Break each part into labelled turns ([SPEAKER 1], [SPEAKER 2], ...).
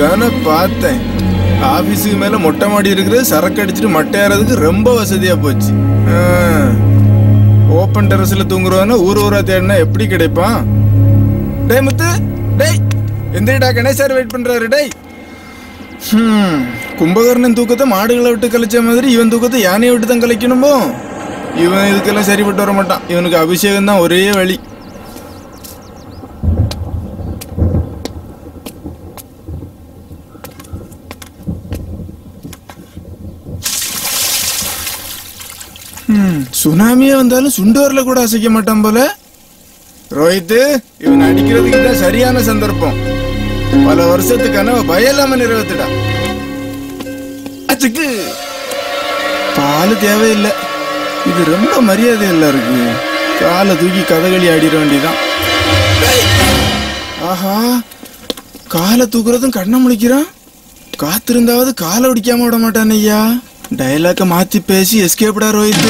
[SPEAKER 1] தானே பார்த்தேன். ஆஃபீஸுக்கு மேலே மொட்டை மாடி இருக்கிறது சரக்கு அடிச்சுட்டு மட்டையாறதுக்கு ரொம்ப வசதியாக போச்சு. ஓப்பன் டெரஸில் தூங்குறவனா ஊர் ஊராக தேடினா எப்படி கிடைப்பான்? டே முத்து டேய் எந்திரிடா கணேசார் வெயிட் பண்ணுறாரு டேய். கும்பகர்ணன் தூக்கத்தை மாடுகளை விட்டு கழிச்ச மாதிரி இவன் தூக்கத்தை யானையை விட்டு தான் கலைக்கணுமோ? இவன் இதுக்கெல்லாம் சரிப்பட்டு வர மாட்டான். இவனுக்கு அபிஷேகம் தான் ஒரே வழி. சுனாமியே வந்தாலும் சுண்டோர்ல கூட அசைக்க மாட்டான் போல. ரோஹித் இவன் அடிக்கிறதுக்கு தான் சரியான சந்தர்ப்பம். பல வருஷத்துக்கான பயலாம நிறைவேத்துடா. அச்சுக்கு. பால் தேவையில்லை. இது ரொம்ப மரியாதை எல்லாம் இருக்கு காலை தூக்கி கதகளி ஆடிட வேண்டிதான் ஆஹா காலை தூக்குறதும் கண்ணை முழிக்கிறான்? காத்திருந்தாவது காலை ஒடிக்காம விட மாட்டான் ஐயா. டைலாக்கை மாற்றி பேசி எஸ்கேப்டா ரோஹித்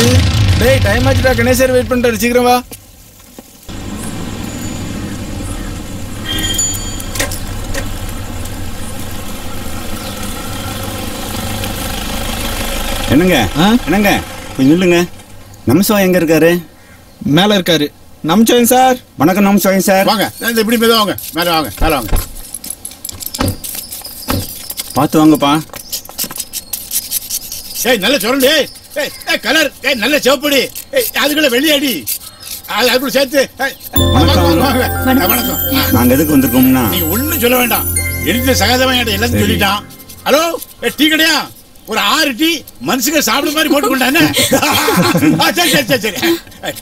[SPEAKER 1] டேய் டைம் ஆச்சுடா கணேசர் வெயிட் பண்றாரு சீக்கிரம் வா.
[SPEAKER 2] என்னங்க? என்னங்க? கொஞ்சம் நில்லுங்க. நமசிவா எங்க இருக்காரு?
[SPEAKER 1] மேல இருக்காரு. நமச்சோங்க சார்.
[SPEAKER 2] வணக்கம் நமசிவாயம் சார்.
[SPEAKER 3] வாங்க. இப்படி மெதுவா வாங்க. மேல வாங்க. மேல வாங்க.
[SPEAKER 2] பார்த்து வாங்கப்பா.
[SPEAKER 3] ஏய் நல்ல ஏய். கலர். ஏய் நல்ல சிவப்படி. ஏய் அதுக்குள்ள வெள்ளியடி. அது அதுக்குள்ள சேர்த்து வணக்கம்.
[SPEAKER 2] நாங்க எதுக்கு வந்திருக்கோம்னா?
[SPEAKER 3] நீங்க ஒண்ணும் சொல்ல வேண்டாம். எடுத்த சகதவன் என்கிட்ட எல்லாத்தையும் சொல்லிட்டான். ஹலோ டீ கடையா? ஒரு ஆறு டீ மனுஷங்க சாப்பிட மாதிரி போட்டு கொண்டானே சரி சரி சரி சரி.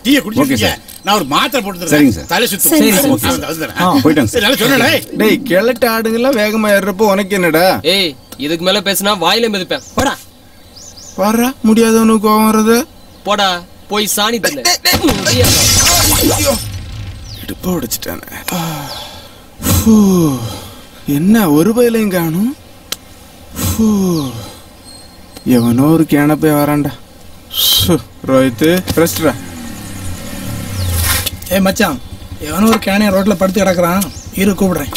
[SPEAKER 3] டீயை குடிச்சிருக்கீங்க. நான் ஒரு மாத்திரை போட்டு
[SPEAKER 2] சரிங்க.
[SPEAKER 3] தலை சுத்தும்
[SPEAKER 2] போயிட்டாங்க
[SPEAKER 3] நல்லா சொன்னேன் ஏய்.
[SPEAKER 1] டேய் கிழட்டு ஆடுங்கெல்லாம் வேகமா ஏறுறப்போ உனக்கு என்னடா?
[SPEAKER 4] ஏய் இதுக்கு மேல பேசினா வாயில மிதிப்பேன். போடா.
[SPEAKER 1] வர்றா? முடியாதவனுக்கு கோவம் வர்றது?
[SPEAKER 4] போடா போய் சாணி
[SPEAKER 1] இடுப்ப உடைச்சிட்டானே. என்ன ஒரு பயிலையும் காணும். எவனோ ஒரு கேனப்பே வரான்டா. ஷு. ரோஹித் ரெஸ்ட்ரா
[SPEAKER 5] ஏய் மச்சான் எவனோ ஒரு கேனைய ரோட்ல படுத்து கிடக்குறான். இரு கூப்பிடுறேன்.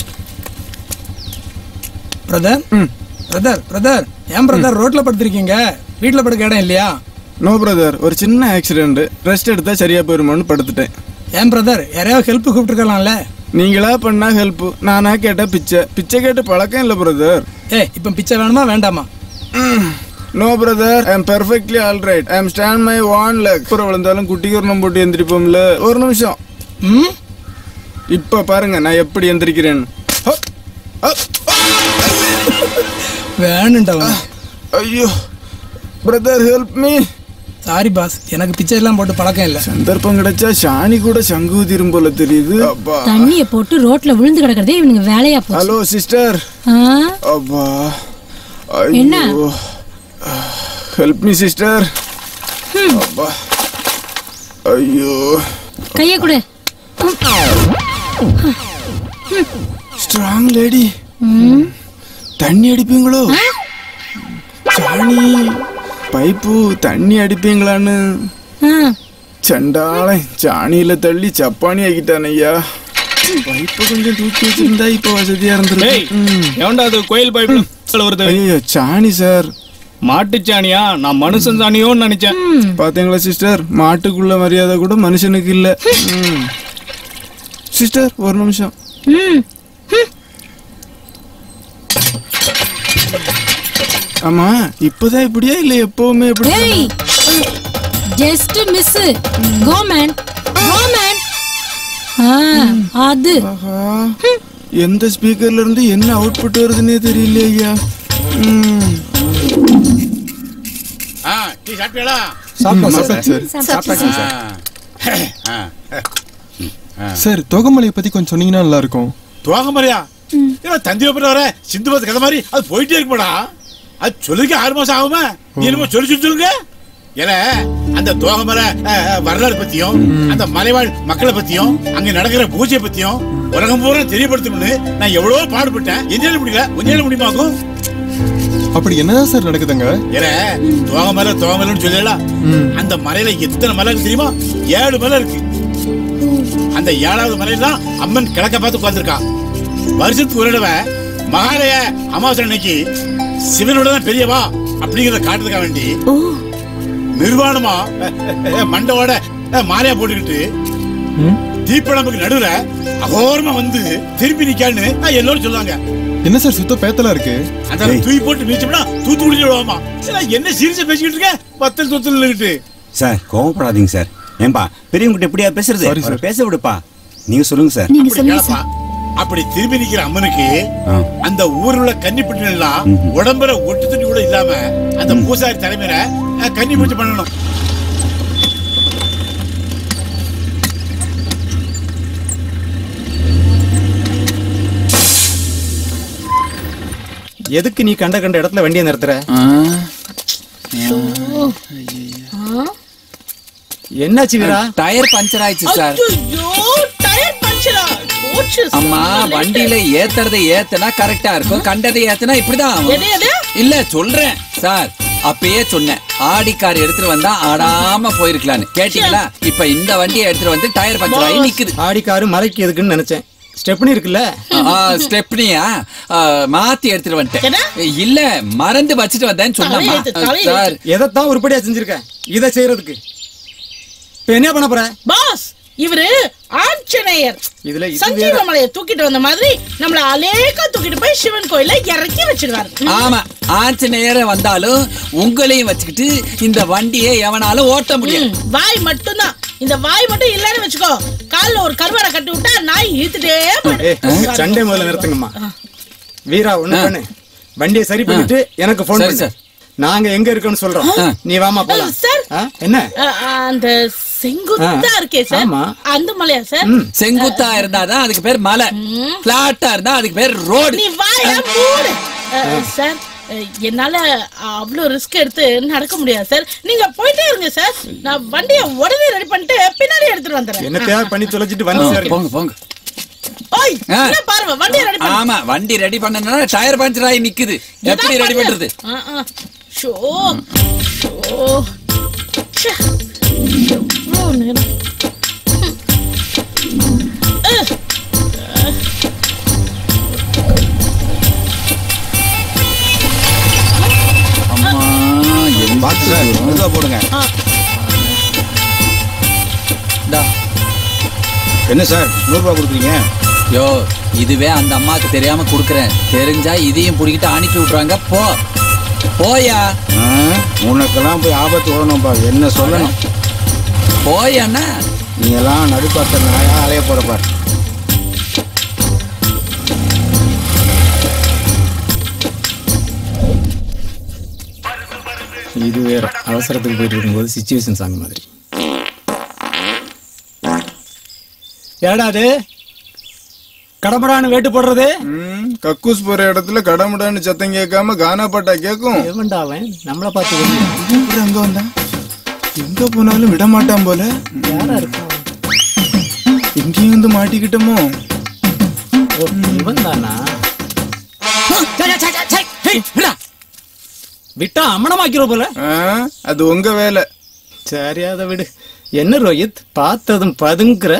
[SPEAKER 5] பிரதர்
[SPEAKER 1] ம்.
[SPEAKER 5] பிரதர் பிரதர் ஏன் பிரதர் ரோட்ல படுத்திருக்கீங்க? வீட்ல படுக்க இடம் இல்லையா?
[SPEAKER 1] நோ பிரதர் ஒரு சின்ன ஆக்சிடென்ட் ரெஸ்ட் எடுத்தா சரியா போயிருமோன்னு படுத்துட்டேன்.
[SPEAKER 5] ஏன் பிரதர் யாரையாவது ஹெல்ப் கூப்பிட்டுருக்கலாம்ல?
[SPEAKER 1] நீங்களா பண்ணா ஹெல்ப் நானா கேட்டா பிச்சை. பிச்சை கேட்டு பழக்கம் இல்லை பிரதர்
[SPEAKER 5] ஏய் இப்போ பிச்சை வேணுமா வேண்டாமா?
[SPEAKER 1] No brother I am perfectly all right I am stand my one leg அப்புறம் விழுந்தாலும் குட்டிகரணம் போட்டு எந்திரிப்போம்ல. ஒரு நிமிஷம்.
[SPEAKER 5] ம்?
[SPEAKER 1] இப்ப பாருங்க நான் எப்படி! ஹ!
[SPEAKER 5] வேணுண்டவன்.
[SPEAKER 1] ஐயோ. Brother help me
[SPEAKER 5] sorry boss எனக்கு பிச்சை எல்லாம் போட்டு பழக்கம் இல்லை.
[SPEAKER 1] சந்தர்ப்பம் கிடைச்சா சாணி கூட சங்கு ஊதிரும் போல தெரியுது. அப்பா.
[SPEAKER 6] தண்ணிய போட்டு ரோட்ல விழுந்து கிடக்கிறதே இவனுக்கு வேலையா போச்சு.
[SPEAKER 1] Hello sister? அப்பா.
[SPEAKER 6] என்ன?
[SPEAKER 1] ஹெல்ப் மீ சிஸ்டர் அப்பா. ஐயோ.
[SPEAKER 6] கைய கொடு.
[SPEAKER 1] ஸ்ட்ராங் லேடி
[SPEAKER 6] ம்.
[SPEAKER 1] தண்ணி அடிப்பீங்களோ? சாணி பைப்பு தண்ணி அடிப்பீங்களான்னு. சண்டாளை சாணியில தள்ளி சப்பானி ஆக்கிட்டான் ஐயா. பைப்பை கொஞ்சம் தூக்கி வச்சிருந்தா இப்ப வசதியா
[SPEAKER 7] அது கோயில் பைப்ல வருது?
[SPEAKER 1] ஐயோ சாணி சார்.
[SPEAKER 7] மாட்டுச்சாணியா நான் மனுஷன் சாணியோன்னு நினைச்சேன்.
[SPEAKER 1] பாத்தீங்களா சிஸ்டர்? மாட்டுக்குள்ள மரியாதை கூட மனுஷனுக்கு இல்ல. ம். சிஸ்டர் ஒரு நிமிஷம். ஆமா இப்பதான் இப்படியா இல்ல எப்பவுமே இப்படி
[SPEAKER 6] just miss go man go man அது.
[SPEAKER 1] எந்த ஸ்பீக்கர்ல இருந்து என்ன அவுட்புட் வருதுன்னே தெரியல ஐயா. சார்.
[SPEAKER 8] தோகமலையை பத்தி கொஞ்சம் சொன்னீங்கன்னா நல்லா இருக்கும்.
[SPEAKER 3] துவாகமரியா ஏன்னா தந்தி வைப்பட வர சிந்து பத்து கதை மாதிரி அது போயிட்டே இருக்குமாடா? அது சொல்லுங்க ஆறு மாசம் ஆகுமா? நீ என்னமோ சொல்லி சொல்லி சொல்லுங்க. ஏல அந்த தோகமர வரலாறு பத்தியும் அந்த மலைவாழ் மக்களை பத்தியும் அங்க நடக்கிற பூஜை பத்தியும் உலகம் பூரா தெரியப்படுத்தணும்னு நான் எவ்வளவோ பாடுபட்டேன். என்னால முடியல. உன்னால முடியுமாக்கும்
[SPEAKER 8] அப்படி என்னதான் சார் நடக்குதுங்க?
[SPEAKER 3] ஏல தோகமலை தோகமலைன்னு சொல்லலாம் அந்த மலையில எத்தனை மலை தெரியுமா? ஏழு மலை இருக்கு. அந்த ஏழாவது மலையில தான் அம்மன் கிழக்க பார்த்து உட்கார்ந்திருக்கா வருஷத்துக்கு ஒரு தடவை மகாலய அமாவாசை அன்னைக்கு சிவனோட தான் பெரியவா அப்படிங்கறத காட்டுறதுக்காக வேண்டி நிர்வாணமா மண்டவோட மாலையா போட்டுக்கிட்டு தீப்பழம்புக்கு நடுவுல அகோரமா வந்து திருப்பி நிக்கான்னு எல்லாரும் சொல்லுவாங்க.
[SPEAKER 8] என்ன சார் சுத்த பேத்தலா இருக்கு?
[SPEAKER 3] அந்த தூக்கி போட்டு மிதிச்சோம்னா தூத்து குடிச்சு விடுவாமா சரி, என்ன சீரியஸா பேசிக்கிட்டு இருக்க பத்தல் தொத்தல் நின்னுக்கிட்டு.
[SPEAKER 2] சார் கோவப்படாதீங்க சார். ஏன்பா பெரியவங்கிட்ட எப்படியா பேசுறது? பேச விடுப்பா. நீங்க சொல்லுங்க சார்.
[SPEAKER 9] நீங்க சொல்லுங்க
[SPEAKER 3] கேளப்பா. அப்படி திரும்பி நிக்கிற அம்மனுக்கு. அந்த ஊர்ல உள்ள கன்னி எல்லாம் உடம்புல ஒட்டு துணி கூட இல்லாம அந்த பூசாரி தலைமையில கன்னி பூஜை பண்ணணும்.
[SPEAKER 10] எதுக்கு நீ கண்ட கண்ட இடத்துல வண்டியை நிறுத்துற? என்னாச்சு வீரா?
[SPEAKER 11] டயர் பஞ்சர் ஆயிடுச்சு சார். அம்மா வண்டியில ஏத்துறதை ஏத்துனா கரெக்டா இருக்கும். கண்டதை ஏத்துனா இப்படிதான் ஆகும். இல்ல சொல்றேன். சார் அப்பயே சொன்னேன். ஆடி கார் எடுத்துட்டு வந்தா ஆடாம போயிருக்கலான்னு. கேட்டீங்களா? இப்ப இந்த வண்டியை எடுத்துட்டு வந்து டயர் பஞ்சர் ஆகி நிக்குது.
[SPEAKER 10] ஆடி காரு மறைக்கு எதுக்குன்னு நினைச்சேன். ஸ்டெப்னி இருக்குல்ல?
[SPEAKER 11] ஆ, ஸ்டெப்னியா? மாத்தி எடுத்துட்டு வந்துட்டேன். இல்ல மறந்து வச்சுட்டு வந்தேன்னு சொன்னம்மா சார்.
[SPEAKER 10] எதைத்தான் உருப்படியா செஞ்சிருக்க? இதை செய்யறதுக்கு. இப்ப என்ன பண்ண போற?
[SPEAKER 12] பாஸ் இவரு ஆஞ்சநேயர்.
[SPEAKER 10] இதுல இது
[SPEAKER 12] சஞ்சீவ
[SPEAKER 10] வேற.
[SPEAKER 12] மலையை தூக்கிட்டு வந்த மாதிரி நம்மள அலேக்கா தூக்கிட்டு போய் சிவன் கோயில இறக்கி வச்சிருவாரு.
[SPEAKER 11] ஆமா ஆஞ்சநேயர் வந்தாலும் உங்களையும் வச்சுக்கிட்டு இந்த வண்டியை எவனாலும் ஓட்ட முடியும்
[SPEAKER 12] வாய் மட்டும்தான். இந்த வாய் மட்டும் இல்லன்னு வச்சுக்கோ. கால்ல ஒரு கருவாடை கட்டி விட்டா நாய் இழுத்துட்டே
[SPEAKER 10] சண்டே முதல்ல நிறுத்துங்கம்மா. வீரா ஒண்ணு பண்ணு. வண்டியை சரி பண்ணிட்டு எனக்கு போன்
[SPEAKER 11] சரி,
[SPEAKER 10] பண்ணு. நாங்க எங்க இருக்கோம்னு சொல்றோம். நீ வாமா போலாம்.
[SPEAKER 12] சார்.
[SPEAKER 10] என்ன?
[SPEAKER 12] அந்த செங்குத்தா. இருக்கே சார். அந்த மலையா சார்?
[SPEAKER 11] செங்குத்தா இருந்தாதான் அதுக்கு பேர் மலை. பிளாட்டா இருந்தா அதுக்கு பேர் ரோடு
[SPEAKER 12] நீ சார் என்னால அவ்வளவு ரிஸ்க் எடுத்து நடக்க முடியாது சார். நீங்க போயிட்டே இருங்க சார். நான் வண்டியை உடனே ரெடி பண்ணிட்டு பின்னாடி எடுத்துட்டு வந்துடுறேன்.
[SPEAKER 10] என்னத்தையாவது பண்ணி தொலைச்சிட்டு வந்து சேருங்க.
[SPEAKER 11] போங்க போங்க.
[SPEAKER 12] ஓய்
[SPEAKER 11] ஆ.
[SPEAKER 12] என்ன பாருங்க வண்டியை ரெடி பண்ணு.
[SPEAKER 11] ஆமா வண்டி ரெடி பண்ணனா டயர் பஞ்சர் ஆகி நிக்குது. எப்படி ரெடி பண்றது.
[SPEAKER 12] ஷோ ஷோ.
[SPEAKER 2] மெதுவா போடுங்க. என்ன சார் நூறுரூவா கொடுக்குறீங்க
[SPEAKER 11] யோ இதுவே அந்த அம்மாக்கு தெரியாம குடுக்கறேன். தெரிஞ்சா இதையும் புடிக்கிட்டு அனுப்பி விட்டுறாங்க. போ. போயா?
[SPEAKER 2] உனக்கெல்லாம் போய் ஆபத்து வரணும்பா என்ன சொல்லணும்?
[SPEAKER 11] போயாண்ணா.
[SPEAKER 2] நீ எல்லாம் நடுப்பாத்த நாயா அலைய போற பாரு.
[SPEAKER 10] இது வேற அவசரத்துக்கு போயிட்டு இருக்கும்போது சுச்சுவேஷன் சாங் மாதிரி. ஏடா அது? கடம்படான்னு வேட்டு போடுறது?
[SPEAKER 1] கக்கூஸ் போற இடத்துல கடமுடான்னு சத்தம் கேட்காம கானா பாட்டா கேக்கும்.
[SPEAKER 10] எவன்டா அவன்? நம்மள பார்த்து
[SPEAKER 1] அங்க வந்தான்? எங்க போனாலும் விட மாட்டான் போல.
[SPEAKER 10] யாரா இருக்கும்
[SPEAKER 1] இங்கேயும் வந்து மாட்டிக்கிட்டோமோ?
[SPEAKER 10] இவன் தானா விட்டா அம்மனமாக்கிறோம் போல.
[SPEAKER 1] ஆ, அது உங்க வேலை.
[SPEAKER 10] சரி அதை விடு. என்ன ரோஹித் பார்த்ததும் பதுங்குற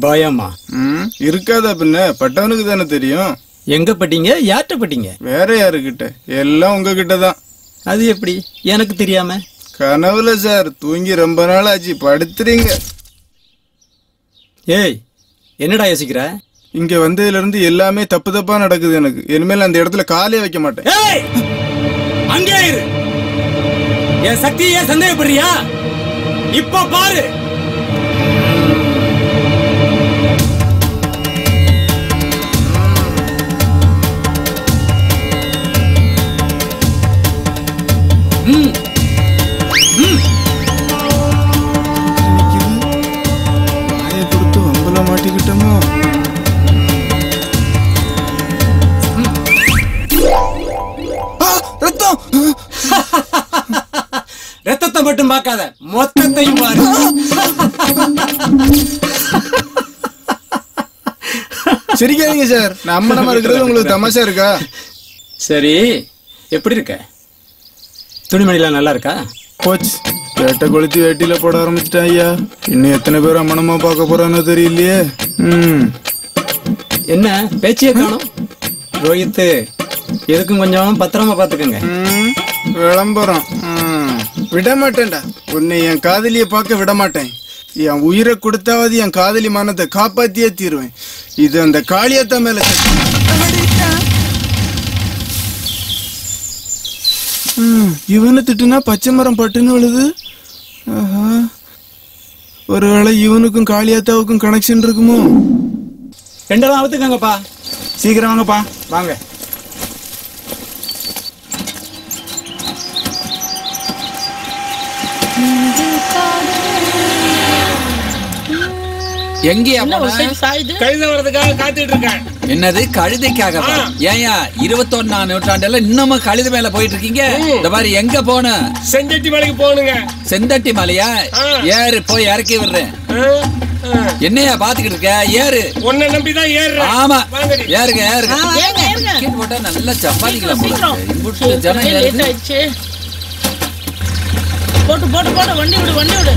[SPEAKER 10] பயமா?
[SPEAKER 1] ம், இருக்காதா பின்ன? பட்டவனுக்கு தானே தெரியும்.
[SPEAKER 10] எங்க பட்டீங்க? யார்கிட்ட பட்டீங்க?
[SPEAKER 1] வேற யாருக்கிட்ட? எல்லாம் உங்ககிட்ட தான்
[SPEAKER 10] அது எப்படி? எனக்கு தெரியாம?
[SPEAKER 1] கனவுல சார் தூங்கி ரொம்ப நாள் ஆச்சு படுத்துறீங்க.
[SPEAKER 10] ஏய் என்னடா யோசிக்கிற?
[SPEAKER 1] இங்க வந்ததுல இருந்து எல்லாமே தப்பு தப்பா நடக்குது எனக்கு. இனிமேல் அந்த இடத்துல காலே வைக்க மாட்டேன்.
[SPEAKER 10] ஏய் அங்கே இரு. என் சக்தியே சந்தேகப்படுறியா? இப்ப பாரு. ம். பார்க்காத மொத்தத்தையும் பாரு.
[SPEAKER 1] சிரிக்காதீங்க சார். நம்ம நம்ம இருக்கிறது உங்களுக்கு தமாஷா இருக்கா?
[SPEAKER 10] சரி. எப்படி இருக்க? துணிமணிலாம் நல்லா இருக்கா?
[SPEAKER 1] போச்சு. வேட்டை கொளுத்தி வேட்டியில போட ஆரம்பிச்சிட்டேன் ஐயா. இன்னும் எத்தனை பேர் அம்மனமா பார்க்க போறான்னு தெரியலையே. ம்.
[SPEAKER 10] என்ன? பேச்சியே காணும். ரோஹித் எதுக்கும் கொஞ்சம் பத்திரமா பாத்துக்கோங்க
[SPEAKER 1] விளம்பரம். விட மாட்டேன்டா உன்னை என் காதலியை பார்க்க விட மாட்டேன் என் உயிரை கொடுத்தாவது என் காதலி மானத்தை காப்பாத்தியே தீருவேன். இது அந்த காளியாத்தா மேல இவனை திட்டுனா பச்சை மரம் பட்டுன்னு விழுது. ஒருவேளை இவனுக்கும் காளியாத்தாவுக்கும் கனெக்ஷன் இருக்குமோ?
[SPEAKER 10] ரெண்டெல்லாம் அவுத்துக்கங்கப்பா சீக்கிரம் வாங்கப்பா. வாங்க.
[SPEAKER 11] எங்கேயா
[SPEAKER 4] கழுத வர்றதுக்காக காத்துட்டு இருக்கேன்
[SPEAKER 11] என்னது கழுதைக்காக ஏயா இருபத்தொன்னாம் நூற்றாண்டுல இன்னமும் கழுதை மேல போயிட்டு இருக்கீங்க இந்த மாதிரி எங்க போன?
[SPEAKER 4] செஞ்சட்டி மலைக்கு போகணுங்க.
[SPEAKER 11] செந்தட்டி மலையா. ஏறு போய் இறக்கி விடுறேன். என்னையா பாத்துக்கிட்டு இருக்க? ஏறு.
[SPEAKER 4] உன்னை நம்பிதான் ஏறுறேன்.
[SPEAKER 11] ஆமா.
[SPEAKER 4] வாங்கடி.
[SPEAKER 11] ஏறுங்க ஏறுங்க. டிக்கெட் போட்டா நல்லா சம்பாதிக்கலாம் போல. இம்புட்டு ஜனம்
[SPEAKER 12] போட்டு போட்டு போட்டு வண்டி விடு வண்டி விடு.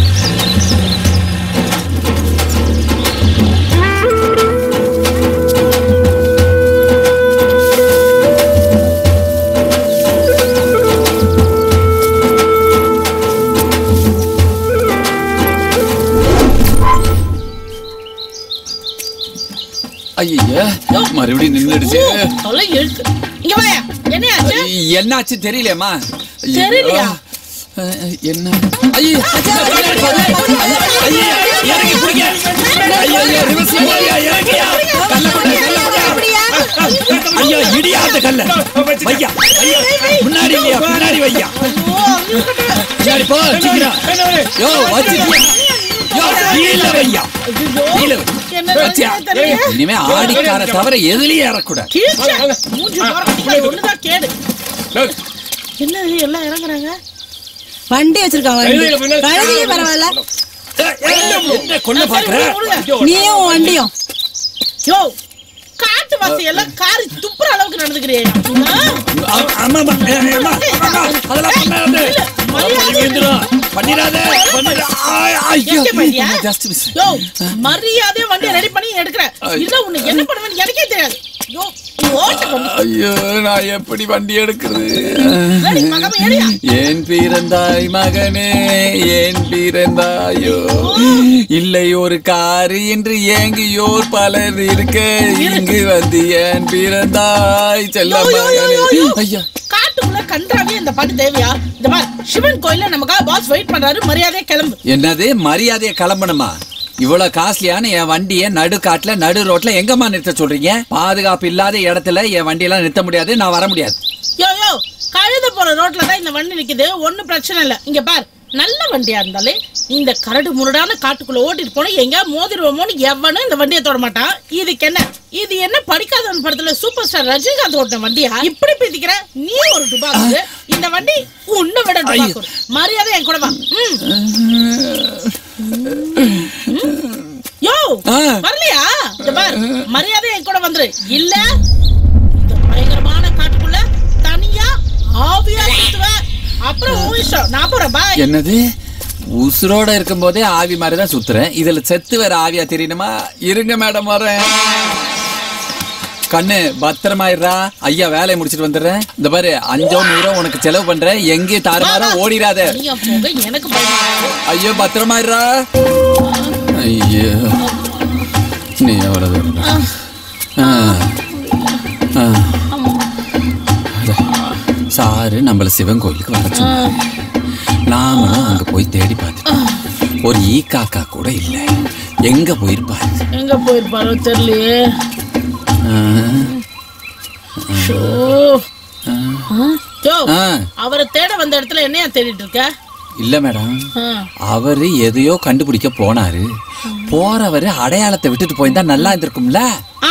[SPEAKER 11] ஐயையே, மறுபடியும் நின்னுடுச்சு
[SPEAKER 12] தொலை எழுத்து இங்க வாயா என்ன ஆச்சு
[SPEAKER 11] என்னாச்சு தெரியலையம்மா ஐயோ.
[SPEAKER 12] தெரியலையா?
[SPEAKER 11] என்ன ஐயோ. ஐயோ, ஐயோ, இறங்கி பிடிங்க. ஐயோ, ஐயோ, reverse போறியா, இறங்கியா? கல்ல போடு, கல்ல போடு. ஐயோ, இடியா அந்த கல்ல. ஐயோ, முன்னாடி இல்லையா, பின்னாடி வையா. பின்னாடி போ, சீக்கிரம். யோ, வச்சிட்டியா? இனிமே ஆடிக்கார தவிர எதுலயும் ஏறக்கூடாது
[SPEAKER 12] என்ன இது எல்லாம் இறங்குறாங்க?
[SPEAKER 9] வண்டி கழுதையே பரவாயில்ல.
[SPEAKER 11] என்ன கொல்ல பாக்குற
[SPEAKER 9] நீயும் வண்டியும்.
[SPEAKER 12] யோ காட்டு வாசி எல்லாம் காரி துப்புற அளவுக்கு நடந்துக்கிறியே.
[SPEAKER 11] ஆ- ஆமாமா, ஏ, ஏ, அம்மா, அம்மா, அதெல்லாம் ஐயோ.
[SPEAKER 12] ரெடி பண்ணி இல்ல உன்னை என்ன பண்ணுவேன்னு எனக்கே தெரியாது.
[SPEAKER 11] நான் எப்படி வண்டி எடுக்கிறது? ஏன் பிறந்தாய் மகனே? ஏன் பிறந்தாயோ? இல்லை ஒரு காரு என்று ஏங்கியோர் பலர் இருக்க. இங்கு வந்து ஏன் பிறந்தாய் செல்ல மகனே. ஐயா.
[SPEAKER 12] காட்டுக்குள்ள கன்றாவே இந்த பாட்டு தேவையா? இந்த மாதிரி சிவன் கோயில்ல நமக்காக பாஸ் வெயிட் பண்றாரு மரியாதையா கிளம்பு.
[SPEAKER 11] என்னது மரியாதையை கிளம்பணுமா? இவ்வளவு காஸ்ட்லியான என் வண்டிய நடு காட்டுல நடு ரோட்ல எங்கம்மா நிறுத்த சொல்றீங்க? பாதுகாப்பு இல்லாத இடத்துல என் வண்டியெல்லாம் நிறுத்த முடியாது நான் வர முடியாது.
[SPEAKER 12] யோ யோ கழுத போற ரோட்ல தான் இந்த வண்டி நிக்குது ஒண்ணும் பிரச்சனை இல்ல. இங்க பார் நல்ல வண்டியா இருந்தாலே இந்த கரடு முரடான காட்டுக்குள்ள ஓட்டிட்டு போனா எங்க மோதிடுவோமோன்னு எவனும் இந்த வண்டியை தொட மாட்டான் இதுக்கு என்ன? இது என்ன படிக்காதவன் படத்துல சூப்பர் ஸ்டார் ரஜினிகாந்த் ஓட்டின வண்டியா? இப்படி பிதிக்கிற? நீ ஒரு டுபாக்கு இந்த வண்டி உன்னை விட டுபாக்கு மரியாதை என் கூட வா. யோ வரலையா? மரியாதை என் கூட வந்துரு. இல்ல இந்த பயங்கரமான காட்டுக்குள்ள தனியா ஆவியா சுத்துவ. அப்புறம்
[SPEAKER 11] என்னது? உசுரோட இருக்கும் போதே ஆவி மாதிரி தான் சுத்துறேன். இதுல செத்து வேற ஆவியா தெரியணுமா? இருங்க மேடம் வரேன். கண்ணு பத்திரமாயிடுறா. ஐயா வேலையை முடிச்சிட்டு வந்துடுறேன். இந்த பாரு அஞ்சோ நூறோ உனக்கு செலவு பண்றேன். எங்கேயும் தாறுமாறா ஓடிடாத. ஐயோ பத்திரமாயிடுறா. ஐயோ. நீ எவ்வளவு. ஆ. சாரு நம்மள சிவன் கோயிலுக்கு வர சொன்னாரு. நாமளும் அங்க போய் தேடி பார்த்துட்டோம். ஒரு ஈ காக்கா கூட இல்ல. எங்க போயிருப்பாரு?
[SPEAKER 12] எங்க போயிருப்பாரோ தெரியலையே. அவரை தேட வந்த இடத்துல என்னையா தேடிட்டு இருக்க?
[SPEAKER 11] இல்ல மேடம். அவரு எதையோ கண்டுபிடிக்க போனாரு. போறவரு அடையாளத்தை விட்டுட்டு போயிருந்தா நல்லா இருந்திருக்கும்ல?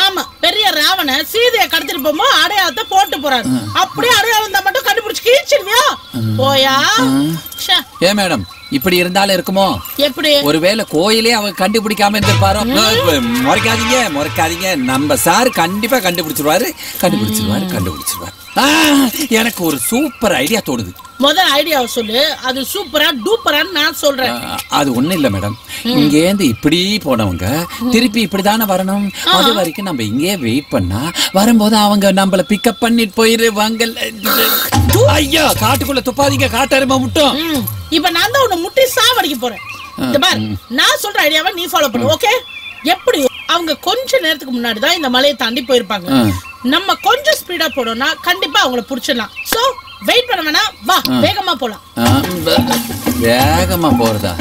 [SPEAKER 12] ஆமா பெரிய ராவண சீதையை கடத்திட்டு போகும்போது அடையாளத்தை போட்டு போறாரு. அப்படியே அடையாளம் தான் மட்டும் கண்டுபிடிச்சு கீழ்ச்சிடுவியா? போயா?
[SPEAKER 11] ஏன் மேடம் இப்படி இருந்தாலும் இருக்குமோ?
[SPEAKER 12] எப்படி?
[SPEAKER 11] ஒருவேளை கோயிலே அவங்க கண்டுபிடிக்காம இருந்திருப்பாரோ? முறைக்காதீங்க முறைக்காதீங்க. நம்ம சார் கண்டிப்பா கண்டுபிடிச்சிருவாரு கண்டுபிடிச்சிருவாரு கண்டுபிடிச்சிருவாரு. எனக்கு ஒரு சூப்பர் ஐடியா தோணுது.
[SPEAKER 12] முத ஐடியாவை சொல்லு. அது சூப்பரா டூப்பரான்னு நான் சொல்றேன்.
[SPEAKER 11] அது ஒண்ணும் இல்ல மேடம் இங்கேருந்து இப்படி போனவங்க திருப்பி இப்படிதானே வரணும்? அது வரைக்கும் நம்ம இங்கேயே வெயிட் பண்ணா வரும்போது அவங்க நம்மள பிக்கப் பண்ணிட்டு போயிருவாங்க. ஐயா காட்டுக்குள்ள துப்பாதீங்க காட்டருமா முட்டும்.
[SPEAKER 12] இப்ப நான் தான் உன்னை முட்டி சாவடிக்க போறேன். இந்த பார் நான் சொல்ற ஐடியாவை நீ ஃபாலோ பண்ணு ஓகே எப்படி? அவங்க கொஞ்ச நேரத்துக்கு முன்னாடி தான் இந்த மலையை தாண்டி போயிருப்பாங்க. நம்ம கொஞ்சம் ஸ்பீடா போனோம்னா கண்டிப்பா அவங்கள புடிச்சிடலாம். சோ வெயிட் பண்ண வேணாம். வா வேகமா போலாம்.
[SPEAKER 11] வேகமா போறதா?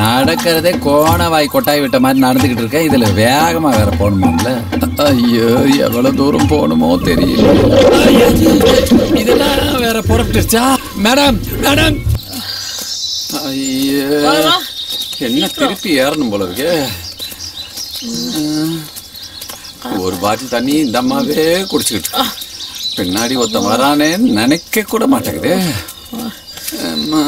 [SPEAKER 11] நடக்கிறதே கோணவாய் கொட்டாய் விட்ட மாதிரி நடந்துகிட்டு இருக்கேன். இதுல வேகமா வேற போகணுமாம்ல? ஐயோ எவ்வளவு தூரம் போகணுமோ தெரியல. இதெல்லாம் வேற புறப்பட்டுருச்சா மேடம் மேடம். ஐயோ. என்ன திருப்பி ஏறணும் போல இருக்கு. ஒரு பாட்டில் தண்ணி இந்த அம்மாவே குடிச்சுக்கிட்டு பின்னாடி ஒருத்தன் வரானேன்னு நினைக்க கூட மாட்டேங்குது. அம்மா.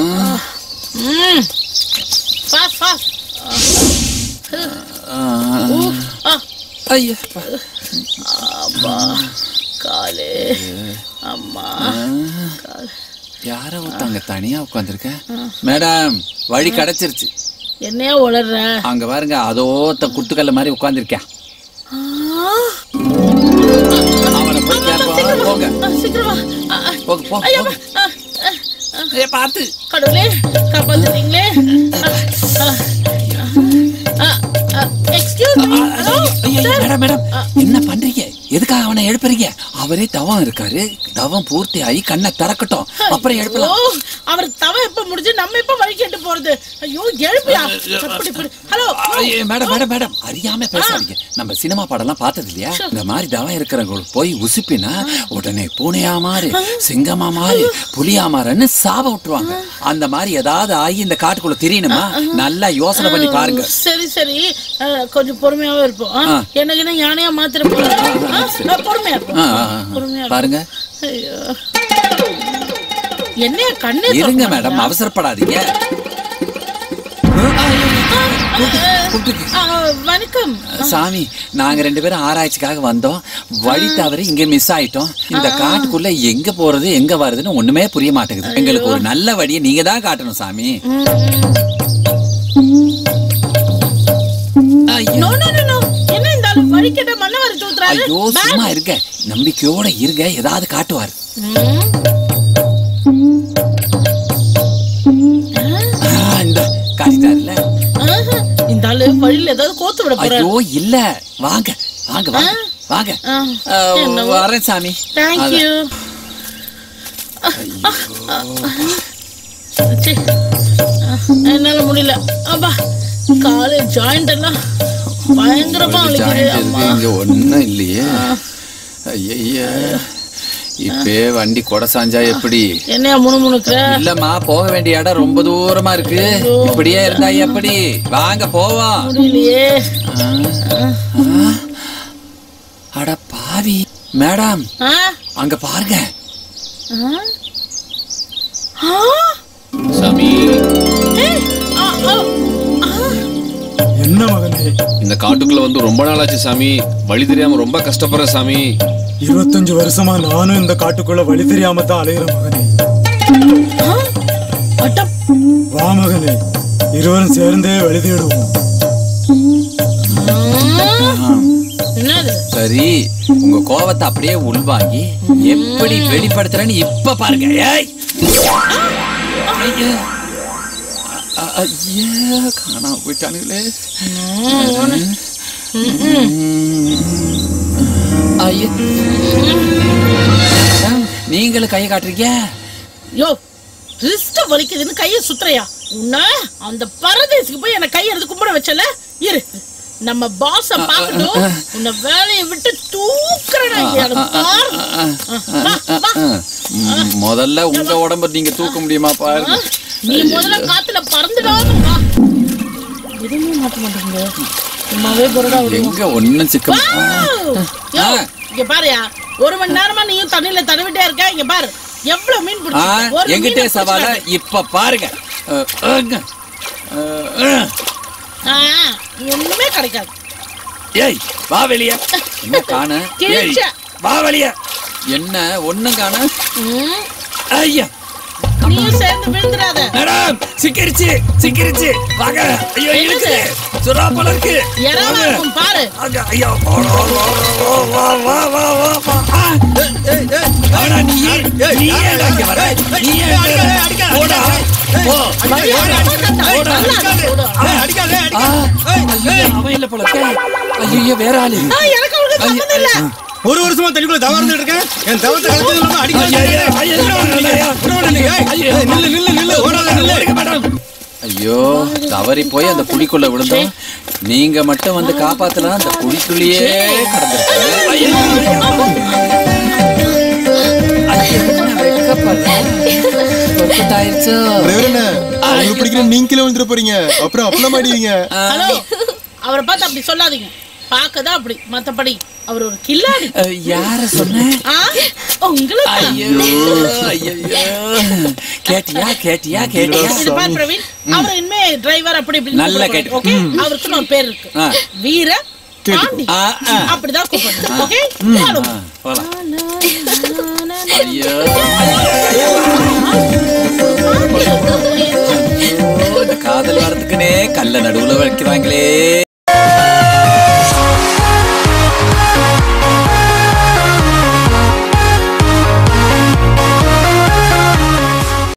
[SPEAKER 12] காலே. அம்மா கால்.
[SPEAKER 11] யார ஒருத்தவங்க தனியா உட்காந்துருக்க? மேடம் வழி கிடைச்சிருச்சு.
[SPEAKER 12] என்னையா உளர்ற?
[SPEAKER 11] அங்க பாருங்க அதோ ஒருத்தன் குத்துக்கல்ல மாதிரி உட்காந்துருக்கேன் போங்க.
[SPEAKER 12] சீக்கிரம்.
[SPEAKER 11] போங்க போங்க.
[SPEAKER 12] கடவுளே
[SPEAKER 11] மேடம் என்ன பண்றீங்க? எதுக்காக அவனை எழுப்புறீங்க? அவரே தவம் இருக்காரு. தவம் பூர்த்தி ஆகி கண்ணை திறக்கட்டும். அப்புறம் எழுப்பலாம்.
[SPEAKER 12] ஓ அவருக்கு தவ எப்ப முடிஞ்சு நம்ம எப்ப வழி கேட்டு போறது? ஐயோ எழுப்பியா? Hello
[SPEAKER 11] madam madam madam. அறியாம பேசாதீங்க. நம்ம சினிமா படம்லாம் பார்த்தது இல்லையா இந்த மாதிரி தவம் இருக்கிறவங்களுக்கு போய் உசுப்பினா உடனே பூனையா மாறு சிங்கமா மாறு புலியா மாறுன்னு சாப விட்டுருவாங்க. அந்த மாதிரி ஏதாவது ஆகி இந்த காட்டுக்குள்ள தெரியணுமா? நல்லா யோசனை பண்ணி பாருங்க.
[SPEAKER 12] சரி சரி. கொஞ்சம் பொறுமையாவே இருப்போம். எனக்கு என்ன யானையா மாத்திர பொறுமையா. பொறுமையா.
[SPEAKER 11] பாருங்க.
[SPEAKER 12] ஐயோ. என்னைய கண்ணே
[SPEAKER 11] இருங்க மேடம்? அவசரப்படாதீங்க.
[SPEAKER 12] வணக்கம்.
[SPEAKER 11] சாமி நாங்க ரெண்டு பேரும் ஆராய்ச்சிக்காக வந்தோம். வழி தவறி இங்க மிஸ் ஆயிட்டோம். இந்த காட்டுக்குள்ள எங்க போறது எங்க வருதுன்னு ஒண்ணுமே புரிய மாட்டேங்குது. எங்களுக்கு ஒரு நல்ல வழியை நீங்க தான் காட்டணும் சாமி. ஐயோ. சும்மா இருங்க. நம்பிக்கையோட இருங்க. ஏதாவது காட்டுவார். இந்த காட்டிட்டாருல
[SPEAKER 12] வழியில ஏதாவது கோத்து விட போறாரு.
[SPEAKER 11] ஐயோ இல்ல. வாங்க வாங்க வாங்க வாங்க. வரேன் சாமி.
[SPEAKER 12] தேங்க்யூ என்னால முடியல. அப்பா காலு ஜாயிண்ட் எல்லாம் பயங்கரமா வலிக்குது
[SPEAKER 11] ஒண்ணும் இல்லையே. ஐயா இப்பே வண்டி கொடை சாஞ்சா எப்படி?
[SPEAKER 12] என்னையா முணுமுணுக்குற?
[SPEAKER 11] இல்லம்மா போக வேண்டிய இடம் ரொம்ப தூரமா இருக்கு. இப்படியே இருந்தா எப்படி? வாங்க போவோம்? அட பாவி. மேடம்? அங்க பாருங்க?
[SPEAKER 7] சாமி.
[SPEAKER 5] என்ன மகனே?
[SPEAKER 4] இந்த காட்டுக்குள்ள வந்து ரொம்ப நாளாச்சு சாமி. வழி தெரியாம ரொம்ப கஷ்டப்படுற சாமி.
[SPEAKER 5] இருபத்தஞ்சு வருஷமா நானும் இந்த காட்டுக்குள்ள வழி தெரியாம தான் அலையிறேன் மகனே.
[SPEAKER 12] ஆ? அட,
[SPEAKER 5] வா மகனே இருவரும் சேர்ந்தே வழி தேடுவோம்.
[SPEAKER 12] ஆ. என்னது?
[SPEAKER 11] சரி உங்க கோவத்தை அப்படியே உள்வாங்கி எப்படி வெளிப்படுத்துறேன்னு இப்ப பாருங்க. ஏய்! ஐயா. காணாம போயிட்டானுங்களே நீங்களும் கையை காட்டுறீங்க
[SPEAKER 12] யோ ரிஸ்ட் வலிக்குதுன்னு கைய சுத்துறையா உன்ன அந்த பரதேசிக்கு போய் என்ன கைய எடுத்து கும்பிட வச்சல இரு நம்ம பாஸ பாக்கட்டும் உன்னை வேலையை விட்டு தூக்குறேன்
[SPEAKER 11] முதல்ல உங்க உடம்ப நீங்க தூக்க முடியுமா பாருங்க.
[SPEAKER 12] நீ முதல்ல காத்துல பறந்துடாம எதுவுமே மாட்ட மாட்டேங்குது. சும்மாவே பொருடா
[SPEAKER 11] எங்க ஒண்ணும் சிக்க
[SPEAKER 12] யோ, இங்க பாருயா. ஒரு மணி நேரமா நீயும் தண்ணியில தடவிட்டே இருக்க. இங்க பாரு. எவ்வளவு மீன்? ஒரு
[SPEAKER 11] எங்கிட்டே சவால. இப்ப பாருங்க.
[SPEAKER 12] ஒண்ணுமே கிடைக்காது.
[SPEAKER 11] ஏய் வா வெளிய. என்ன காண. வா வெளிய. என்ன ஒண்ணும் காண ஐயா.
[SPEAKER 12] நீயும் சேர்ந்து விழுந்துடாத.
[SPEAKER 11] மேடம் சிக்கிருச்சு சிக்கிருச்சு. வாங்க. ஐயோ இழுக்குது. சுறா போல இருக்கு.
[SPEAKER 12] இறவா. இருக்கும் பாரு.
[SPEAKER 11] ஐயோ வா, வா, வா, வா, வா, வா, வா. ஆ, ஆனா நீ ஏன் வர? ஏன்? போடா. அவன் இல்ல போல. ஐயோ வேற ஆளு
[SPEAKER 10] ஒரு வருஷமா தண்ணிக்குள்ள தவறு இருந்துட்டு இருக்கேன் என் தவத்தை கலந்து நில்லு நில்லு நில்லு ஓடாத நில்லு
[SPEAKER 11] ஓடுங்க, மேடம். ஐயோ தவறி போய் அந்த குழிக்குள்ள விழுந்தோம் நீங்க மட்டும் வந்து காப்பாத்தலாம் அந்த குழிக்குள்ளேயே கடந்திருக்கேன் ஆயிருச்சோ?
[SPEAKER 8] டிரைவர் என்ன பிடிக்கிற நீங்க கீழே விழுந்துட போறீங்க. அப்புறம் அப்பளம் மாடிவீங்க
[SPEAKER 12] ஹலோ அவரை பார்த்து அப்படி சொல்லாதீங்க. பார்க்கதான் அப்படி. மத்தபடி அவர் ஒரு கில்லாடி.
[SPEAKER 11] யார சொன்ன?
[SPEAKER 12] ஆ உங்களுக்கு
[SPEAKER 11] ஐயோ ஐயோ கேட்டியா கேட்டியா கேட்டியா?
[SPEAKER 12] இது பார் பிரவீன் அவர் இனிமே டிரைவர் அப்படி இப்படி
[SPEAKER 11] நல்லா கேட்டு.
[SPEAKER 12] ஓகே அவருக்குன்னு ஒரு பேர் இருக்கு. வீர பாண்டி. அப்படிதான் ஓகே
[SPEAKER 11] போலாம். ஐயோ. காதல் வரதுக்குனே கல்ல நடுவுல வைக்கிறாங்களே